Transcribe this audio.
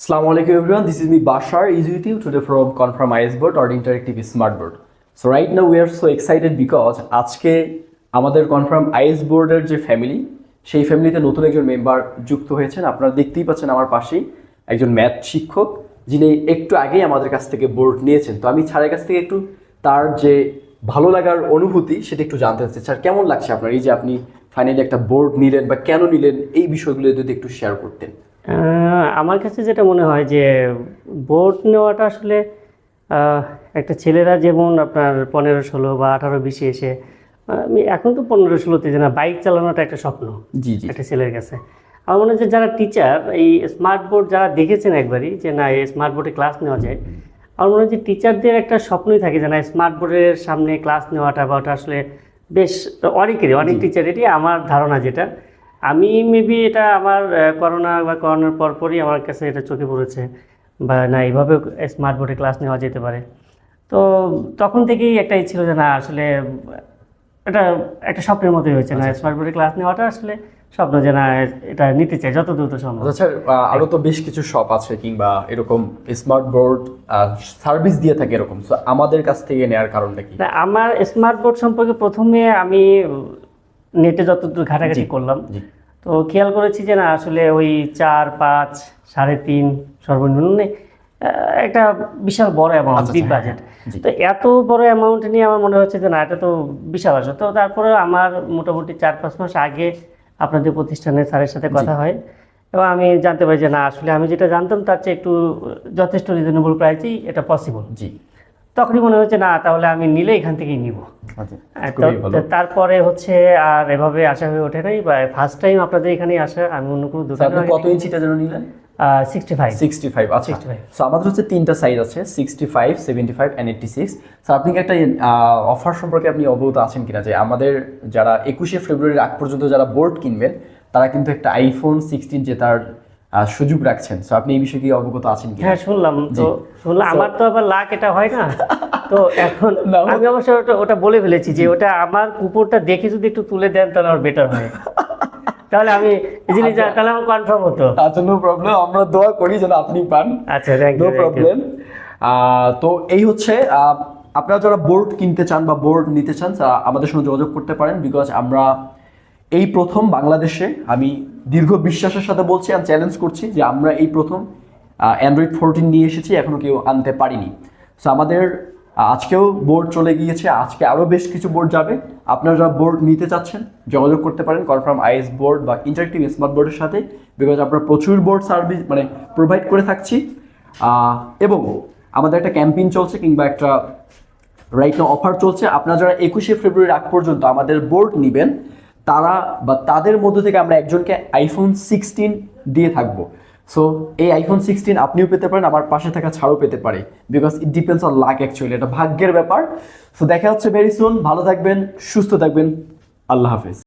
Assalamu alaikum everyone, this is me Bashar you today from Confirm IS board or Interactive Smart Board. So right now we are so excited because আজকে আমাদের confirm is বোর্ডের যে family সেই ফ্যামিলিতে নতুন একজন member যুক্ত হয়েছেন। আপনারা দেখতেই পাচ্ছেন আমার পাশেই একজন ম্যাথ শিক্ষক যিনি একটু আগেই আমাদের কাছ থেকে বোর্ড নিয়েছেন। তো আমি ছাড়ের কাছ থেকে একটু তার যে ভালো লাগার অনুভূতি সেটা একটু জানতে চাচ্ছি। স্যার কেমন লাগছে আপনার? এই যে আপনি ফাইনালি একটা বোর্ড নিলেন বা কেন নিলেন এই বিষয়গুলো যদি একটু শেয়ার করতেন। আমার কাছে যেটা মনে হয় যে বোর্ড নেওয়াটা আসলে একটা ছেলেরা যেমন আপনার পনেরো ষোলো বা আঠারো বিশে এসে আমি এখন তো পনেরো ষোলোতে যে না বাইক চালানোটা একটা স্বপ্ন জি জি। একটা ছেলের কাছে। আমার মনে হচ্ছে যারা টিচার এই স্মার্ট বোর্ড যারা দেখেছেন একবারই যে না এই স্মার্ট বোর্ডে ক্লাস নেওয়া যায় আমার মনে হয় যে টিচারদের একটা স্বপ্নই থাকে যে না স্মার্ট বোর্ডের সামনে ক্লাস নেওয়াটা বা ওটা আসলে বেশ অনেকেরই অনেক টিচার এটি আমার ধারণা যেটা। আমি মেবি এটা আমার করোনা বা করোনার পরপরই আমার কাছে এটা চোখে পড়েছে। বা না এইভাবে স্মার্ট বোর্ডে ক্লাস নেওয়া যেতে পারে। তো তখন থেকেই একটাই ছিল যে না আসলে এটা একটা স্বপ্নের মতোই হয়েছে। না স্মার্ট বোর্ডে ক্লাস নেওয়াটা আসলে স্বপ্ন যে না এটা নিতে চাই যত দ্রুত সম্ভব। আচ্ছা আহ, আরও তো বেশ কিছু শপ আছে কিংবা এরকম স্মার্ট বোর্ড সার্ভিস দিয়ে থাকে এরকম। আমাদের কাছ থেকে নেওয়ার কারণটা কি? না, আমার স্মার্ট বোর্ড সম্পর্কে প্রথমে আমি নেটে যতদূর ঘাটাঘাটি করলাম। তো খেয়াল করেছি যে না আসলে ওই চার পাঁচ সাড়ে তিন সর্বনিম্ন আহ, একটা বিশাল বড় অ্যামাউন্ট বিগ বাজেট তো এত বড় অ্যামাউন্ট নিয়ে আমার মনে হচ্ছে যে না এটা তো বিশাল আসে তো তারপরে আমার মোটামুটি চার পাঁচ মাস আগে আপনাদের প্রতিষ্ঠানের স্যারের সাথে কথা হয়। এবং আমি জানতে পারি যে না আসলে আমি যেটা জানতাম তার চেয়ে একটু যথেষ্ট রিজনেবল প্রাইসেই এটা পসিবল জি। তখনই মনে হচ্ছে না তাহলে আমি নিলে এখান থেকেই নিব। আচ্ছা তো তারপরে হচ্ছে আর এভাবে আসা হয়ে ওঠে নাই বা ফার্স্ট টাইম আপনাদের এখানে আসা আমি অন্য কোনো দোকানে কত ইঞ্চিটা যেন নিলেন? সিক্সটি ফাইভ সিক্সটি ফাইভ আচ্ছা। 65 সো আমাদের হচ্ছে তিনটা সাইজ আছে sixty five seventy five and eighty six sir আপনি কি একটা অফার সম্পর্কে আপনি অবগত আছেন কিনা? যে আমাদের যারা একুশে ফেব্রুয়ারির আগ পর্যন্ত যারা বোর্ড কিনবেন তারা কিন্তু একটা আইফোন সিক্সটিন জেতার আহ, সুযোগ রাখছেন। সো আপনি এই বিষয়ে কি অবগত আছেন হ্যাঁ শুনলাম। তো শুনলাম আমার তো আবার লাখ এটা হয় না। তো এখন আমি অবশ্য ওটা ওটা বলে ফেলেছি যে ওটা আমার কুকুরটা দেখে যদি একটু তুলে দেন তাহলে আমার বেটার হয়। তাহলে আমি এই জিনিস তাহলে আমার কনফার্ম হতো। আচ্ছা নো প্রবলেম আমরা দোয়া করি যেন আপনি পান। আচ্ছা থ্যাংক নো ইউ প্রবলেম তো এই হচ্ছে আপনারা যারা বোর্ড কিনতে চান বা বোর্ড নিতে চান আমাদের সঙ্গে যোগাযোগ করতে পারেন বিকজ আমরা এই প্রথম বাংলাদেশে আমি দীর্ঘ বিশ্বাসের সাথে বলছি আর চ্যালেঞ্জ করছি যে আমরা এই প্রথম অ্যান্ড্রয়েড ফোরটিন নিয়ে এসেছি, এখনও কেউ আনতে পারিনি। সো আমাদের আজকেও বোর্ড চলে গিয়েছে, আজকে আরও বেশ কিছু বোর্ড যাবে। আপনারা যারা বোর্ড নিতে চাচ্ছেন, যোগাযোগ করতে পারেন কনফার্ম আইএস বোর্ড বা ইন্টারেক্টিভ স্মার্ট বোর্ডের সাথে বিকজ আমরা প্রচুর বোর্ড সার্ভিস মানে প্রোভাইড করে থাকছি। এবং আমাদের একটা ক্যাম্পেইন চলছে কিংবা একটা রাইট অফার চলছে। আপনারা যারা একুশে ফেব্রুয়ারি আগ পর্যন্ত আমাদের বোর্ড নেবেন তারা বা তাদের মধ্যে থেকে আমরা একজনকে আইফোন সিক্সটিন দিয়ে থাকব। সো এই আইফোন সিক্সটিন আপনিও পেতে পারেন, আমার পাশে থাকা ছাড়ও পেতে পারে। Because it depends on luck actually এটা ভাগ্যের ব্যাপার। সো দেখা হচ্ছে ভেরি সুন ভালো থাকবেন, সুস্থ থাকবেন, আল্লাহ হাফিজ।